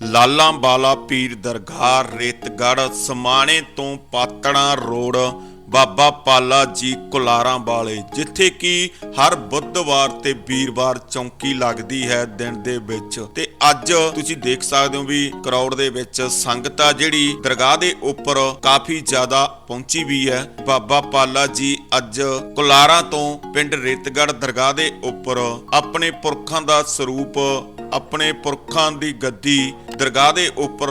ਲਾਲਾਂ ਬਾਲਾ ਪੀਰ ਦਰਗਾਹ ਰੇਤਗੜ੍ਹ, ਸਮਾਣੇ ਤੋਂ ਪਾਤਣਾ ਰੋਡ ਬਾਬਾ ਪਾਲਾ ਜੀ ਕੁਲਾਰਾਂ ਵਾਲੇ। ਜਿੱਥੇ ਕਿ ਹਰ ਬੁੱਧਵਾਰ ਤੇ ਵੀਰਵਾਰ ਚੌਂਕੀ ਲੱਗਦੀ ਹੈ ਦਿਨ ਦੇ ਵਿੱਚ। ਤੇ ਅੱਜ ਤੁਸੀਂ ਦੇਖ ਸਕਦੇ ਹੋ ਵੀ ਕਰੌੜ ਦੇ ਵਿੱਚ ਸੰਗਤ ਆ ਜਿਹੜੀ ਦਰਗਾਹ ਦੇ ਉੱਪਰ ਕਾਫੀ ਜ਼ਿਆਦਾ ਪਹੁੰਚੀ ਵੀ ਹੈ। ਬਾਬਾ ਪਾਲਾ ਜੀ ਅੱਜ ਕੁਲਾਰਾਂ ਤੋਂ ਪਿੰਡ ਰੇਤਗੜ੍ਹ ਦਰਗਾਹ ਦੇ ਉੱਪਰ ਆਪਣੇ ਪੁਰਖਾਂ ਦਾ ਸਰੂਪ ਆਪਣੇ ਪੁਰਖਾਂ ਦੀ ਗੱਦੀ ਦਰਗਾਹ ਦੇ ਉੱਪਰ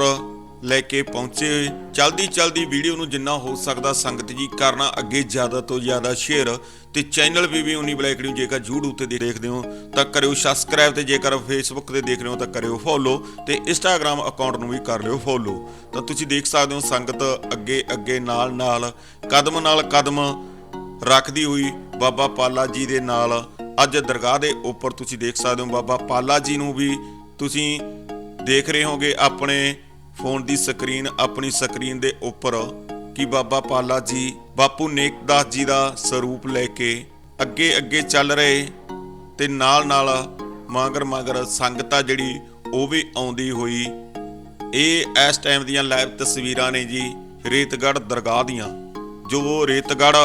ਲੈ ਕੇ ਪਹੁੰਚੇ। ਚਲਦੀ ਚਲਦੀ ਵੀਡੀਓ ਨੂੰ ਜਿੰਨਾ ਹੋ ਸਕਦਾ ਸੰਗਤ ਜੀ ਕਰਨਾ ਅੱਗੇ ਜ਼ਿਆਦਾ ਤੋਂ ਜ਼ਿਆਦਾ ਸ਼ੇਅਰ ਤੇ ਚੈਨਲ ਵੀ ਵੀ ਉਨੀ ਬਲੈਕ ਨੂੰ ਜੇਕਰ YouTube ਤੇ ਦੇਖਦੇ ਹੋ, ਤਾਂ ਕਰਿਓ ਸਬਸਕ੍ਰਾਈਬ ਤੇ ਜੇਕਰ Facebook ਤੇ ਦੇਖ ਰਹੇ ਹੋ, ਤਾਂ ਕਰਿਓ ਫੋਲੋ ਤੇ Instagram ਅਕਾਊਂਟ ਨੂੰ ਵੀ ਕਰ ਲਿਓ ਫੋਲੋ ਤਾਂ ਤੁਸੀਂ ਦੇਖ ਸਕਦੇ ਹੋ ਸੰਗਤ ਅੱਗੇ ਅੱਗੇ ਨਾਲ ਨਾਲ ਕਦਮ ਨਾਲ ਕਦਮ ਰੱਖਦੀ ਹੋਈ ਬਾਬਾ ਪਾਲਾ ਜੀ ਦੇ ਨਾਲ ਅੱਜ ਦਰਗਾਹ ਦੇ ਉੱਪਰ ਤੁਸੀਂ ਦੇਖ ਸਕਦੇ ਹੋ ਬਾਬਾ ਪਾਲਾ ਜੀ ਨੂੰ ਵੀ ਤੁਸੀਂ ਦੇਖ ਰਹੇ ਹੋਗੇ ਆਪਣੇ ਫੋਨ ਦੀ ਸਕਰੀਨ, ਆਪਣੀ ਸਕਰੀਨ ਦੇ ਉੱਪਰ ਕਿ ਬਾਬਾ ਪਾਲਾ ਜੀ, ਬਾਪੂ ਨੇਕਦਾਸ ਜੀ ਦਾ ਸਰੂਪ ਲੈ ਕੇ ਅੱਗੇ ਅੱਗੇ ਚੱਲ ਰਹੇ ਤੇ ਨਾਲ ਨਾਲ ਮਾਗਰ ਮਾਗਰ ਸੰਗਤਾਂ ਜਿਹੜੀ ਉਹ ਵੀ ਆਉਂਦੀ ਹੋਈ। ਇਹ ਇਸ ਟਾਈਮ ਦੀਆਂ ਲਾਈਵ ਤਸਵੀਰਾਂ ਨੇ ਜੀ ਰੇਤਗੜ੍ਹ ਦਰਗਾਹ ਦੀਆਂ। ਜੋ ਰੇਤਗੜ੍ਹ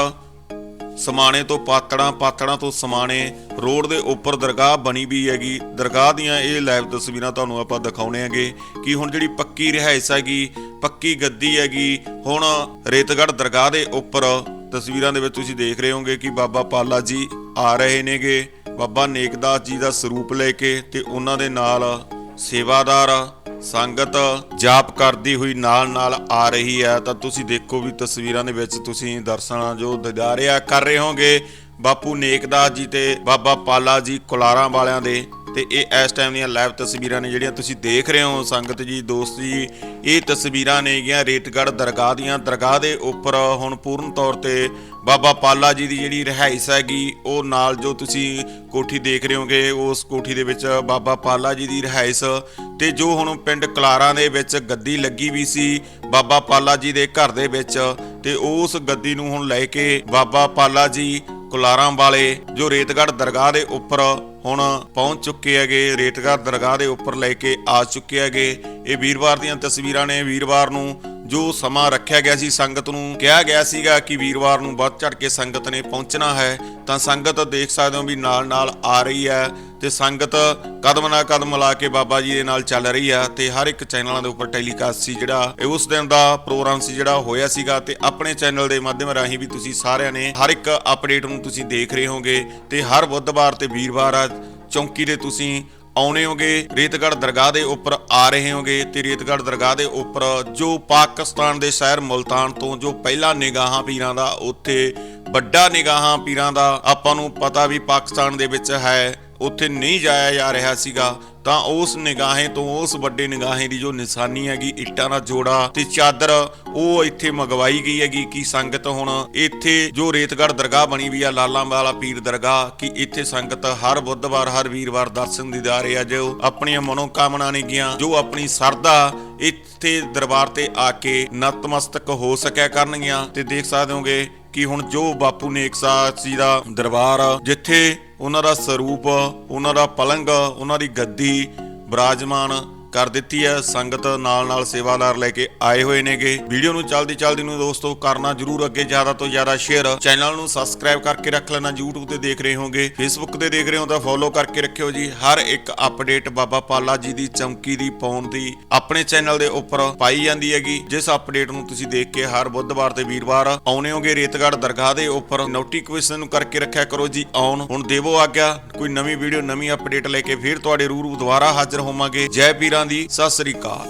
ਸਮਾਣੇ ਤੋਂ ਪਾਤੜਾਂ ਪਾਤੜਾਂ ਤੋਂ ਸਮਾਣੇ, ਰੋਡ ਦੇ ਉੱਪਰ ਦਰਗਾਹ ਬਣੀ ਵੀ ਹੈਗੀ। ਦਰਗਾਹ ਦੀਆਂ ਇਹ ਲਾਈਵ ਤਸਵੀਰਾਂ ਤੁਹਾਨੂੰ ਆਪਾਂ ਦਿਖਾਉਣੇ ਹੈਗੇ ਕਿ ਹੁਣ ਜਿਹੜੀ ਪੱਕੀ ਰਿਹਾਇਸ਼ ਹੈਗੀ, ਪੱਕੀ ਗੱਦੀ ਹੈਗੀ, ਹੁਣ ਰੇਤਗੜ੍ਹ ਦਰਗਾਹ ਦੇ ਉੱਪਰ ਤਸਵੀਰਾਂ ਦੇ ਵਿੱਚ ਤੁਸੀਂ ਦੇਖ ਰਹੇ ਹੋਗੇ ਕਿ ਬਾਬਾ ਪਾਲਾ ਜੀ ਆ ਰਹੇ ਨੇਗੇ। ਬਾਬਾ ਨੇਕਦਾਸ ਜੀ ਦਾ ਸਰੂਪ ਲੈ ਕੇ ਤੇ ਉਹਨਾਂ ਦੇ ਨਾਲ ਸੇਵਾਦਾਰ, ਸੰਗਤ ਜਾਪ ਕਰਦੀ ਹੋਈ ਨਾਲ ਨਾਲ ਆ ਰਹੀ ਹੈ, ਤਾਂ ਤੁਸੀਂ ਦੇਖੋ ਵੀ ਤਸਵੀਰਾਂ ਦੇ ਵਿੱਚ ਤੁਸੀਂ ਦਰਸ਼ਨ ਜੋ ਦਿਦਾਰਿਆ ਕਰ ਰਹੇ ਹੋਗੇ ਬਾਪੂ ਨੇਕਦਾਸ ਜੀ ਤੇ ਬਾਬਾ ਪਾਲਾ ਜੀ ਕੁਲਾਰਾਂ ਵਾਲਿਆਂ ਦੇ ਤੇ ਇਹ ਇਸ ਟਾਈਮ ਦੀਆਂ ਲਾਈਵ ਤਸਵੀਰਾਂ ਨੇ ਜਿਹੜੀਆਂ ਤੁਸੀਂ ਦੇਖ ਰਹੇ ਹੋ, ਸੰਗਤ ਜੀ, ਦੋਸਤ ਜੀ, ਇਹ ਤਸਵੀਰਾਂ ਨੇ ਗਿਆ ਰੇਤਗੜ੍ਹ ਦਰਗਾਹ ਦੀਆਂ। ਦਰਗਾਹ ਦੇ ਉੱਪਰ ਹੁਣ ਪੂਰਨ ਤੌਰ ਤੇ ਬਾਬਾ ਪਾਲਾ ਜੀ ਦੀ ਜਿਹੜੀ ਰਿਹਾਇਸ਼ ਹੈਗੀ, ਉਹ ਨਾਲ ਜੋ ਤੁਸੀਂ ਕੋਠੀ ਦੇਖ ਰਹੇ ਹੋਗੇ, ਉਸ ਕੋਠੀ ਦੇ ਵਿੱਚ ਬਾਬਾ ਪਾਲਾ ਜੀ ਦੀ ਰਿਹਾਇਸ਼ ਤੇ ਜੋ ਹੁਣ ਪਿੰਡ ਕਲਾਰਾਂ ਦੇ ਵਿੱਚ ਗੱਦੀ ਲੱਗੀ ਵੀ ਸੀ ਬਾਬਾ ਪਾਲਾ ਜੀ ਦੇ ਘਰ ਦੇ ਵਿੱਚ ਤੇ ਉਸ ਗੱਦੀ ਨੂੰ ਹੁਣ ਲੈ ਕੇ ਬਾਬਾ ਪਾਲਾ ਜੀ ਕੁਲਾਰਾਂ ਵਾਲੇ ਜੋ ਰੇਤਗੜ੍ਹ ਦਰਗਾਹ ਦੇ ਉੱਪਰ ਹੁਣ ਪਹੁੰਚ ਚੁੱਕੇ ਹੈਗੇ, ਰੇਤਗੜ੍ਹ ਦਰਗਾਹ ਦੇ ਉੱਪਰ ਲੈ ਕੇ ਆ ਚੁੱਕੇ ਹੈਗੇ। ਇਹ ਵੀਰਵਾਰ ਦੀਆਂ ਤਸਵੀਰਾਂ ਨੇ। ਵੀਰਵਾਰ ਨੂੰ ਜੋ ਸਮਾਂ ਰੱਖਿਆ ਗਿਆ ਸੀ, ਸੰਗਤ ਨੂੰ ਕਿਹਾ ਗਿਆ ਸੀਗਾ ਕਿ ਵੀਰਵਾਰ ਨੂੰ ਵੱਧ ਚੜ ਕੇ ਸੰਗਤ ਨੇ ਪਹੁੰਚਣਾ ਹੈ, ਤਾਂ ਸੰਗਤ ਦੇਖ ਸਕਦੇ ਹੋ ਵੀ ਨਾਲ ਨਾਲ ਆ ਰਹੀ ਹੈ ਤੇ ਸੰਗਤ ਕਦਮ ਨਾਲ ਕਦਮ ਮਿਲਾ ਕੇ ਬਾਬਾ ਜੀ ਦੇ ਨਾਲ ਚੱਲ ਰਹੀ ਆ ਤੇ ਹਰ ਇੱਕ ਚੈਨਲਾਂ ਦੇ ਉੱਪਰ ਟੈਲੀਕਾਸਟ ਸੀ ਜਿਹੜਾ, ਇਹ ਉਸ ਦਿਨ ਦਾ ਪ੍ਰੋਗਰਾਮ ਸੀ ਜਿਹੜਾ ਹੋਇਆ ਸੀਗਾ ਤੇ ਆਪਣੇ ਚੈਨਲ ਦੇ ਮਾਧਿਅਮ ਰਾਹੀਂ ਵੀ ਤੁਸੀਂ ਸਾਰਿਆਂ ਨੇ ਹਰ ਇੱਕ ਅਪਡੇਟ ਨੂੰ ਤੁਸੀਂ ਦੇਖ ਰਹੇ ਹੋਗੇ ਤੇ ਹਰ ਬੁੱਧਵਾਰ ਤੇ ਵੀਰਵਾਰ ਆ, ਚੌਂਕੀ ਦੇ ਤੁਸੀਂ ਆਉਣੇ ਹੋਗੇ ਰੇਤਗੜ੍ਹ ਦਰਗਾਹ ਦੇ ਉੱਪਰ ਆ ਰਹੇ ਹੋਗੇ ਤੇ ਰੇਤਗੜ੍ਹ ਦਰਗਾਹ ਦੇ ਉੱਪਰ ਜੋ ਪਾਕਿਸਤਾਨ ਦੇ ਸ਼ਹਿਰ ਮੁਲਤਾਨ ਤੋਂ ਜੋ ਪਹਿਲਾ ਨਿਗਾਹਾਂ ਪੀਰਾਂ ਦਾ, ਉੱਥੇ ਵੱਡਾ ਨਿਗਾਹਾਂ ਪੀਰਾਂ ਦਾ ਆਪਾਂ ਨੂੰ ਪਤਾ ਵੀ ਪਾਕਿਸਤਾਨ ਦੇ ਵਿੱਚ ਹੈ ਉੱਥੇ ਨਹੀਂ ਜਾਇਆ ਜਾ ਰਿਹਾ ਸੀਗਾ, ਤਾਂ ਉਸ ਨਿਗਾਹੇ ਤੋਂ, ਉਸ ਵੱਡੇ ਨਿਗਾਹੇ ਦੀ ਜੋ ਨਿਸ਼ਾਨੀ ਹੈਗੀ, ਇੱਟਾਂ ਦਾ ਜੋੜਾ ਤੇ ਚਾਦਰ, ਉਹ ਇੱਥੇ ਮੰਗਵਾਈ ਗਈ ਹੈਗੀ, ਕਿ ਸੰਗਤ ਹੁਣ ਇੱਥੇ ਜੋ ਰੇਤਗੜ੍ਹ ਦਰਗਾਹ ਬਣੀ ਵੀ ਆ, ਲਾਲਾਂ ਵਾਲਾ ਪੀਰ ਦਰਗਾਹ, ਕਿ ਇੱਥੇ ਸੰਗਤ ਹਰ ਬੁੱਧਵਾਰ, ਹਰ ਵੀਰਵਾਰ ਦਰਸ਼ਨ ਦੀਦਾਰੇ ਆ, ਜੋ ਆਪਣੀਆਂ ਮਨੋਕਾਮਨਾ ਨੇ ਗੀਆਂ, ਜੋ ਆਪਣੀ ਸਰਦਾ ਇੱਥੇ ਦਰਬਾਰ ਤੇ ਆ ਕੇ ਨਤਮਸਤਕ ਹੋ ਸਕਿਆ ਕਰਨਗੀਆਂ, ਤੇ ਦੇਖ ਸਕਦੇ ਹੋਗੇ ਕਿ ਹੁਣ ਜੋ ਬਾਪੂ ਨੇਕ ਸਾਹਿਬ ਜੀ ਦਾ ਦਰਬਾਰ ਆ, ਜਿੱਥੇ ਉਹਨਾਂ ਦਾ ਸਰੂਪ ਉਹਨਾਂ ਦਾ ਪਲੰਗ ਉਹਨਾਂ ਦੀ ਗੱਦੀ ਬਿਰਾਜਮਾਨ ਕਰ ਦਿੱਤੀ ਹੈ। ਸੰਗਤ ਨਾਲ ਨਾਲ ਸੇਵਾਦਾਰ ਲੈ ਕੇ ਆਏ ਹੋਏ ਨੇਗੇ। ਵੀਡੀਓ ਨੂੰ ਚਲਦੀ ਚਲਦੀ ਨੂੰ ਦੋਸਤੋ ਕਰਨਾ ਜਰੂਰ ਅੱਗੇ ਜ਼ਿਆਦਾ ਤੋਂ ਜ਼ਿਆਦਾ ਸ਼ੇਅਰ ਚੈਨਲ ਨੂੰ ਸਬਸਕ੍ਰਾਈਬ ਕਰਕੇ ਰੱਖ ਲੈਣਾ। YouTube ਤੇ ਦੇਖ ਰਹੇ ਹੋਗੇ Facebook ਤੇ ਦੇਖ ਰਹੇ ਹੋ ਤਾਂ ਫੋਲੋ ਕਰਕੇ ਰੱਖਿਓ ਜੀ। ਹਰ ਇੱਕ ਅਪਡੇਟ ਬਾਬਾ ਪਾਲਾ ਜੀ ਦੀ ਚਮਕੀ ਦੀ ਪਾਉਣ ਦੀ ਆਪਣੇ ਚੈਨਲ ਦੇ ਉੱਪਰ ਪਾਈ ਜਾਂਦੀ ਹੈਗੀ। ਜਿਸ ਅਪਡੇਟ ਨੂੰ ਤੁਸੀਂ ਦੇਖ ਕੇ ਹਰ ਬੁੱਧਵਾਰ ਤੇ ਵੀਰਵਾਰ ਆਉਣੇ ਹੋਗੇ ਰੇਤਗੜ੍ਹ ਦਰਗਾਹ ਦੇ ਉੱਪਰ ਨੋਟੀਫਿਕੇਸ਼ਨ ਨੂੰ ਕਰਕੇ ਰੱਖਿਆ ਕਰੋ ਜੀ। ਆਉਣ, ਹੁਣ ਦੇਵੋ ਆਗਿਆ। ਕੋਈ ਨਵੀਂ ਵੀਡੀਓ ਨਵੀਂ ਅਪਡੇਟ ਲੈ ਕੇ ਫਿਰ ਤੁਹਾਡੇ ਰੂਰੂ ਦੁਬਾਰਾ ਹਾਜ਼ਰ ਹੋਵਾਂਗੇ। ਜੈ ਪੀਰਾਂ ਦੀ ਸਤਿ ਸ੍ਰੀ ਅਕਾਲ।